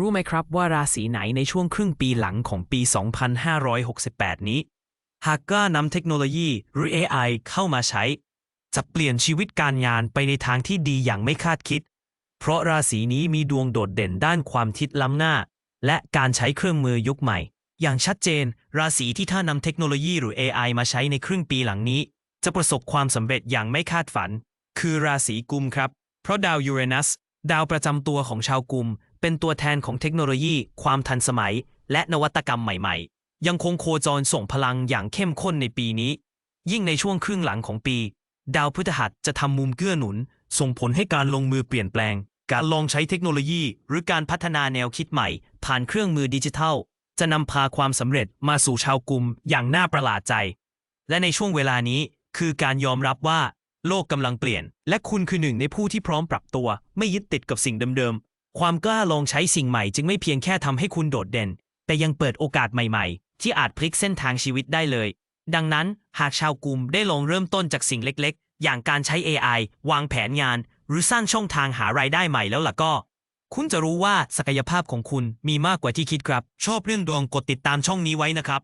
รู้ไหมครับว่าราศีไหนในช่วงครึ่งปีหลังของปี 2568 นี้ หากกล้านำเทคโนโลยีหรือ AI เข้ามาใช้ จะเปลี่ยนชีวิตการงานไปในทางที่ดีอย่างไม่คาดคิด เพราะราศีนี้มีดวงโดดเด่นด้านความคิดล้ำหน้า และการใช้เครื่องมือยุคใหม่ อย่างชัดเจน ราศีที่ถ้านำเทคโนโลยีหรือ AI มาใช้ในครึ่งปีหลังนี้ จะประสบความสำเร็จอย่างไม่คาดฝัน คือราศีกุมครับ เพราะดาวยูเรนัสดาวประจำตัวของชาวกุม เป็นตัวแทนของเทคโนโลยี ความทันสมัย และนวัตกรรมใหม่ๆ ยังคงโคจรส่งพลังอย่างเข้มข้นในปีนี้ ยิ่งในช่วงครึ่งหลังของปี ดาวพฤหัสจะทำมุมเกื้อหนุน ส่งผลให้การลงมือเปลี่ยนแปลง การลองใช้เทคโนโลยี หรือการพัฒนาแนวคิดใหม่ ผ่านเครื่องมือดิจิทัล จะนำพาความสำเร็จมาสู่ชาวกลุ่มอย่างน่าประหลาดใจ และในช่วงเวลานี้คือการยอมรับว่า โลกกำลังเปลี่ยน และคุณคือหนึ่งในผู้ที่พร้อมปรับตัว ไม่ยึดติดกับสิ่งเดิม ความกล้าลองใช้สิ่งใหม่จึงไม่เพียงแค่ทำให้คุณโดดเด่น แต่ยังเปิดโอกาสใหม่ๆ ที่อาจพลิกเส้นทางชีวิตได้เลย ดังนั้นหากชาวกลุ่มได้ลองเริ่มต้นจากสิ่งเล็กๆ อย่างการใช้ AI วางแผนงาน หรือสร้างช่องทางหารายได้ใหม่แล้วล่ะก็ คุณจะรู้ว่าศักยภาพของคุณมีมากกว่าที่คิดครับ ชอบเรื่องดวงกดติดตามช่องนี้ไว้นะครับ